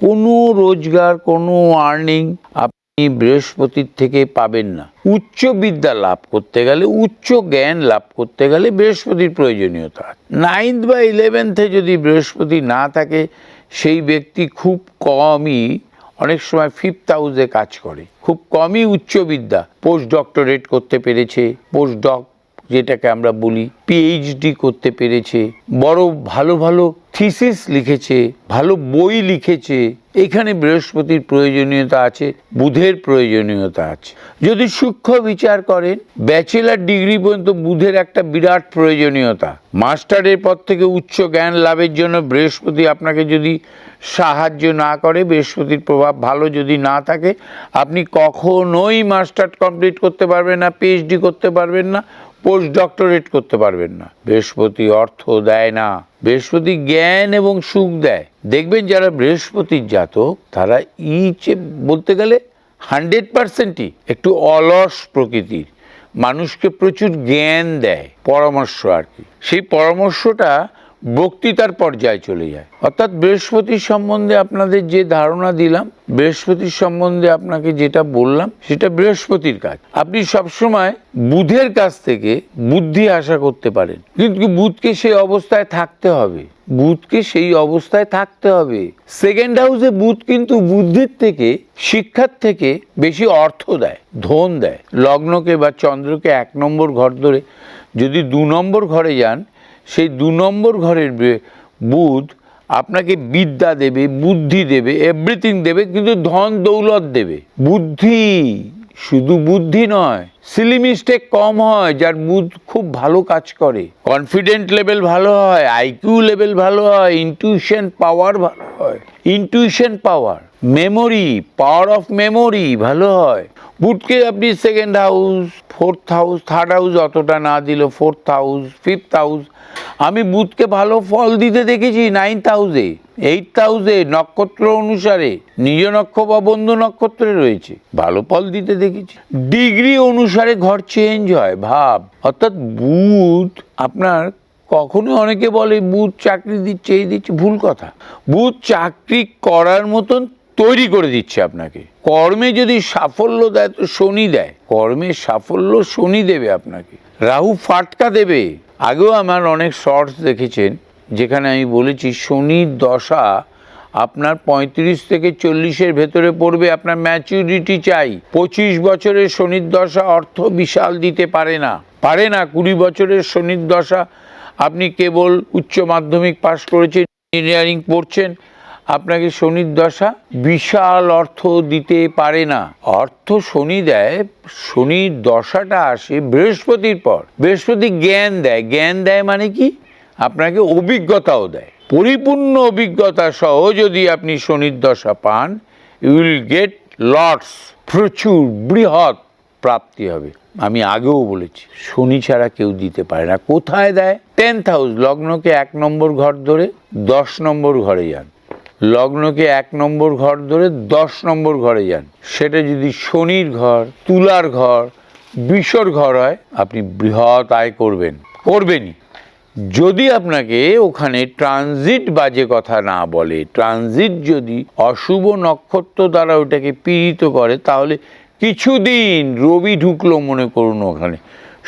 কোনো রোজগার, কোনো আর্নিং আপনি বৃহস্পতির থেকে পাবেন না। উচ্চ বিদ্যা লাভ করতে গেলে, উচ্চ জ্ঞান লাভ করতে গেলে বৃহস্পতির প্রয়োজনীয়তা। নাইন্থ বা ইলেভেন্থে যদি বৃহস্পতি না থাকে, সেই ব্যক্তি খুব কমই, অনেক সময় ফিফথ হাউসে কাজ করে। খুব কমই উচ্চ বিদ্যা পোস্ট ডক্টরেট করতে পেরেছে পোস্ট ডক যেটাকে আমরা বলি পিএইচডি করতে পেরেছে, বড় ভালো ভালো থিসিস লিখেছে, ভালো বই লিখেছে, এখানে বৃহস্পতির প্রয়োজনীয়তা আছে, বুধের প্রয়োজনীয়তা আছে। যদি সূক্ষ্ম বিচার করেন ব্যাচেলার ডিগ্রি পর্যন্ত বুধের একটা বিরাট প্রয়োজনীয়তা। মাস্টারের পর থেকে উচ্চ জ্ঞান লাভের জন্য বৃহস্পতি আপনাকে যদি সাহায্য না করে, বৃহস্পতির প্রভাব ভালো যদি না থাকে, আপনি কখনোই মাস্টার কমপ্লিট করতে পারবেন না পিএইচডি করতে পারবেন না। পোস্ট ডক্টরেট করতে পারবেন না। বৃহস্পতি অর্থ দেয় না। বৃহস্পতি জ্ঞান এবং সুখ দেয়। দেখবেন যারা বৃহস্পতির জাতক, তারা ইচে বলতে গেলে হান্ড্রেড পার্সেন্টই একটু অলস প্রকৃতির। মানুষকে প্রচুর জ্ঞান দেয়, পরামর্শ আর কি। সেই পরামর্শটা বক্তৃতার পর্যায়ে চলে যায়। অর্থাৎ বৃহস্পতির সম্বন্ধে আপনাদের যে ধারণা দিলাম, বৃহস্পতির সম্বন্ধে আপনাকে যেটা বললাম, সেটা বৃহস্পতির কাজ। আপনি সবসময় বুধের কাছ থেকে বুদ্ধি আশা করতে পারেন। কিন্তু বুধকে সেই অবস্থায় থাকতে হবে? বুধকে সেই অবস্থায় থাকতে হবে। সেকেন্ড হাউসে বুধ কিন্তু বুদ্ধির থেকে, শিক্ষার থেকে বেশি অর্থ দেয়, ধন দেয়। লগ্নকে বা চন্দ্রকে এক নম্বর ঘর ধরে যদি দু নম্বর ঘরে যান সেই দু নম্বর ঘরের বুধ আপনাকে বিদ্যা দেবে, বুদ্ধি দেবে এভরিথিং দেবে, কিন্তু ধন দৌলত দেবে। বুদ্ধি, শুধু বুদ্ধি নয় সিলি মিস্টেক কম হয়, যার বুধ খুব ভালো কাজ করে। কনফিডেন্ট লেভেল ভালো হয় আইকিউ লেভেল ভালো হয় ইনটিউশন পাওয়ার ভালো হয়। Intuition power memory power of memory ভালো হয়। বুধকে আপনি second house fourth house third house অতটা না দিল ফোর্থ হাউস ফিফথ হাউস আমি বুধকে ভালো ফল দিতে দেখেছি নাইন্থ হাউসে এইট হাউসে নক্ষত্র অনুসারে। নিজ নক্ষত্র বা বন্ধু নক্ষত্রে রয়েছে। ভালো ফল দিতে দেখেছি। ডিগ্রি অনুসারে ঘর চেঞ্জ হয়, ভাব। অর্থাৎ বুধ আপনার কখনো অনেকে বলে বুধ চাকরি দিচ্ছে, এই দিচ্ছে, ভুল কথা। বুধ চাকরি করার মতন তৈরি করে দিচ্ছে আপনাকে। কর্মে যদি সাফল্য দেয়, তো শনি দেয়। কর্মে সাফল্য শনি দেবে আপনাকে। রাহু ফাটকা দেবে। আগেও আমার অনেক শর্টস দেখেছেন, যেখানে আমি বলেছি, শনির দশা আপনার পঁয়ত্রিশ থেকে চল্লিশের ভেতরে পড়বে, আপনার ম্যাচুরিটি চাই। পঁচিশ বছরের শনির দশা অর্থ বিশাল দিতে পারে না। পারে না, কুড়ি বছরের শনির দশা। আপনি কেবল উচ্চ মাধ্যমিক পাশ করেছেন ইঞ্জিনিয়ারিং পড়ছেন আপনাকে শনির দশা বিশাল অর্থ দিতে পারে না। অর্থ শনি দেয়, শনির দশাটা আসে বৃহস্পতির পর। বৃহস্পতি জ্ঞান দেয়। জ্ঞান দেয় মানে কি? আপনাকে অভিজ্ঞতাও দেয়। পরিপূর্ণ অভিজ্ঞতা সহ যদি আপনি শনির দশা পান উইল গেট লটস প্রচুর বৃহৎ প্রাপ্তি হবে। আমি আগেও বলেছি, শনি ছাড়া কেউ দিতে পারে না। কোথায় দেয়? টেন্থ হাউস লগ্নকে এক নম্বর ঘর ধরে দশ নম্বর ঘরে যান। লগ্নকে এক নম্বর ঘর ধরে দশ নম্বর ঘরে যান। সেটা যদি শনির ঘর, তুলার ঘর, বিষর ঘর হয়, আপনি বৃহৎ আয় করবেন। করবেনই। যদি আপনাকে ওখানে ট্রানজিট বাজে কথা না বলে ট্রানজিট যদি অশুভ নক্ষত্র দ্বারা ওটাকে পীড়িত করে, তাহলে কিছুদিন রবি ঢুকলো মনে করুন ওখানে।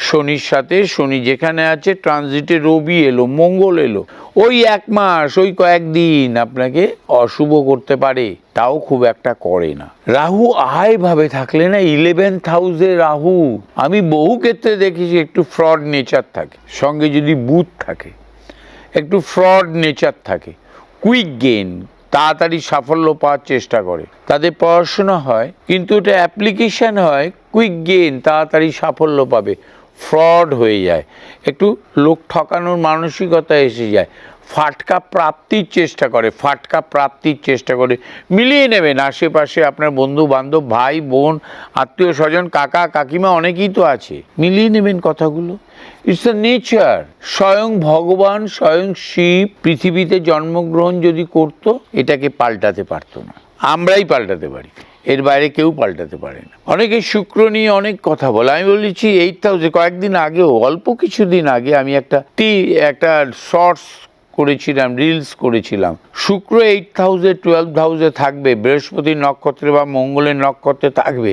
শনির সাথে শনি যেখানে আছে ট্রানজিটে রবি এলো, মঙ্গল এলো। ওই এক মাস, ওই কয়েকদিন আপনাকে অশুভ করতে পারে, তাও খুব একটা করে না। রাহু আয় ভাবে থাকলে না ইলেভেন্থ হাউসে রাহু। আমি বহু ক্ষেত্রে দেখেছি একটু ফ্রড নেচার থাকে, সঙ্গে যদি বুথ থাকে, একটু ফ্রড নেচার থাকে কুইক গেন তাড়াতাড়ি সাফল্য পাওয়ার চেষ্টা করে। তাদের পড়াশোনা হয়, কিন্তু ওটা অ্যাপ্লিকেশন হয় কুইক গেন তাড়াতাড়ি সাফল্য পাবে। ফ্রড হয়ে যায়। একটু লোক ঠকানোর মানসিকতা এসে যায়। ফাটকা প্রাপ্তির চেষ্টা করে, ফাটকা প্রাপ্তির চেষ্টা করে। মিলিয়ে নেবেন আশেপাশে আপনার বন্ধু বান্ধব ভাই, বোন, আত্মীয় স্বজন, কাকা, কাকিমা অনেকেই তো আছে। মিলিয়ে নেবেন কথাগুলো। ইটস দ্য নেচার স্বয়ং ভগবান, স্বয়ং শিব পৃথিবীতে জন্মগ্রহণ যদি করত, এটাকে পাল্টাতে পারতো না। আমরাই পাল্টাতে পারি। এর বাইরে কেউ পাল্টাতে পারে না। অনেকে শুক্র নিয়ে অনেক কথা বলে। আমি বলেছি এইট থাউজেন্ড কয়েকদিন আগেও, অল্প কিছুদিন আগে আমি একটা টি, একটা শর্টস করেছিলাম রিলস করেছিলাম। শুক্র এইট হাউসে টুয়েলভ হাউসে থাকবে, বৃহস্পতির নক্ষত্রে বা মঙ্গলের নক্ষত্রে থাকবে,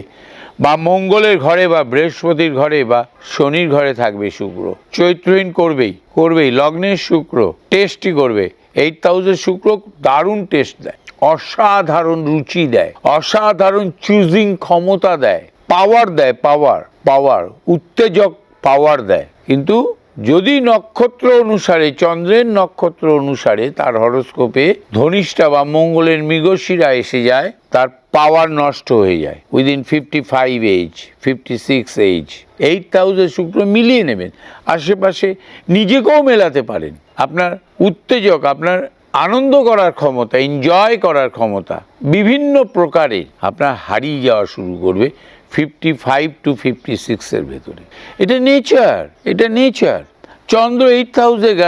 বা মঙ্গলের ঘরে বা বৃহস্পতির ঘরে বা শনির ঘরে থাকবে শুক্র। চৈত্রহীন করবেই করবেই। লগ্নের শুক্র টেস্টই করবে। এইট হাউসের শুক্র দারুণ টেস্ট দেয়। অসাধারণ রুচি দেয়, অসাধারণ চুজিং ক্ষমতা দেয় পাওয়ার দেয় পাওয়ার পাওয়ার উত্তেজক পাওয়ার দেয়। কিন্তু যদি নক্ষত্র অনুসারে, চন্দ্রের নক্ষত্র অনুসারে তার হরস্কোপে ধনিষ্ঠা বা মঙ্গলের মৃগশিরা এসে যায়, তার পাওয়ার নষ্ট হয়ে যায়। Within fifty five age fifty six age eight thousand Shukra মিলিয়ে নেবেন। আশেপাশে নিজেকেও মেলাতে পারেন। আপনার উত্তেজক, আপনার আনন্দ করার ক্ষমতা এনজয় করার ক্ষমতা বিভিন্ন প্রকারে আপনার হারিয়ে যাওয়া শুরু করবে ফিফটি ফাইভ টু ফিফটি সিক্সের ভেতরে। এটা নেচার এটা নেচার চন্দ্র এইট থাউজেন্ড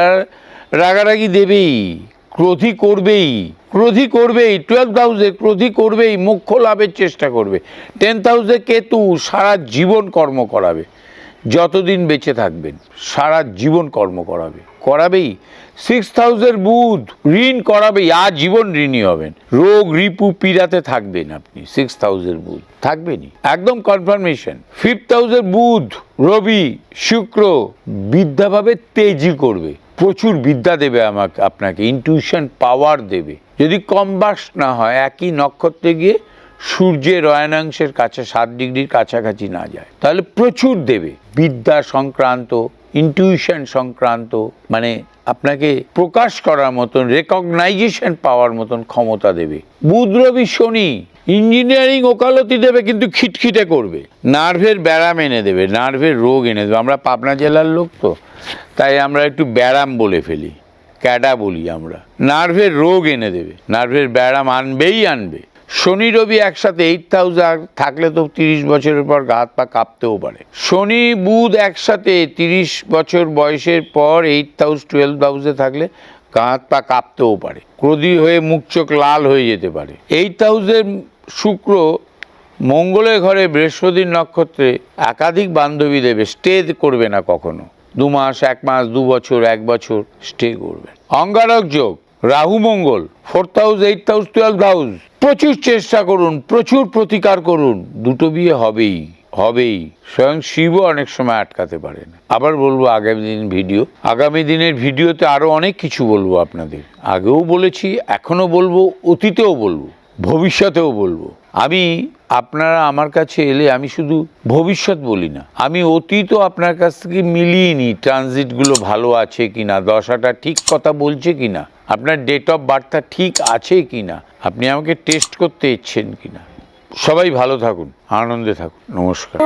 রাগারাগি দেবেই, ক্রোধি করবেই ক্রোধি করবেই টুয়েলভ হাউসে ক্রোধি করবেই, মুখ্য লাভের চেষ্টা করবে। টেন্থ হাউসে কেতু সারা জীবন কর্ম করাবে। যতদিন বেঁচে থাকবেন, সারা জীবন কর্ম করাবে। করাবেই। সিক্স থাউজেন্ড বুধ ঋণ করাবেই আর জীবন ঋণী হবেন। রোগ, রিপু, পীড়াতে থাকবেন আপনি সিক্স থাউজেন্ড বুধ থাকবেনই। একদম কনফার্মেশন ফিফথ হাউসের বুধ রবি, শুক্র, বিদ্যাভাবে তেজি করবে। প্রচুর বিদ্যা দেবে আমাকে, আপনাকে ইনটিউশন পাওয়ার দেবে। যদি কম্বাস্ট না হয়, একই নক্ষত্রে গিয়ে সূর্যের রয়ানাংশের কাছে, সাত ডিগ্রির কাছাকাছি না যায়, তাহলে প্রচুর দেবে। বিদ্যা সংক্রান্ত ইনটিউশন সংক্রান্ত মানে আপনাকে প্রকাশ করার মতন রেকগনাইজেশন পাওয়ার মতন ক্ষমতা দেবে। বুধ রবি শনি ইঞ্জিনিয়ারিং ওকালতি দেবে কিন্তু খিটখিটে করবে। নার্ভের ব্যারাম এনে দেবে, নার্ভের রোগ এনে দেবে। আমরা পাবনা জেলার লোক তো, তাই আমরা একটু ব্যারাম বলে ফেলি, ক্যাডা বলি আমরা। নার্ভের রোগ এনে দেবে, নার্ভের ব্যারাম আনবেই আনবে। শনি রবি একসাথে এইট থাউজেন্ড থাকলে তো তিরিশ বছরের পর গা হাত পা কাঁপতেও পারে। শনি বুধ একসাথে তিরিশ বছর বয়সের পর এইট থাউজ টুয়েলভ হাউসে থাকলে গা হাত পা কাঁপতেও পারে। ক্রোধী হয়ে মুখ চোখ লাল হয়ে যেতে পারে। এইট হাউসের শুক্র মঙ্গলের ঘরে বৃহস্পতির নক্ষত্রে একাধিক বান্ধবী দেবে স্টে করবে না কখনো। দু মাস, এক মাস, দু বছর, এক বছর স্টে করবে। অঙ্গারক যোগ, Rahu Mangal fourth house eight house twelve house প্রচুর চেষ্টা করুন, প্রচুর প্রতিকার করুন। দুটো বিয়ে হবেই হবেই। স্বয়ং শিবও অনেক সময় আটকাতে পারে না আবার বলব আগামী দিন ভিডিও। আগামী দিনের ভিডিওতে আরও অনেক কিছু বলব আপনাদের। আগেও বলেছি, এখনও বলব, অতীতেও বলব, ভবিষ্যতেও বলব। আমি, আপনারা আমার কাছে এলে আমি শুধু ভবিষ্যৎ বলি না, আমি অতীতও আপনার কাছ থেকে মিলিয়ে নিই ট্রানজিটগুলো ভালো আছে কি না দশাটা ঠিক কথা বলছে কি না আপনার ডেট অফ বার্থটা ঠিক আছে কি না আপনি আমাকে টেস্ট করতে ইচ্ছেন কি না সবাই ভালো থাকুন, আনন্দে থাকুন। নমস্কার।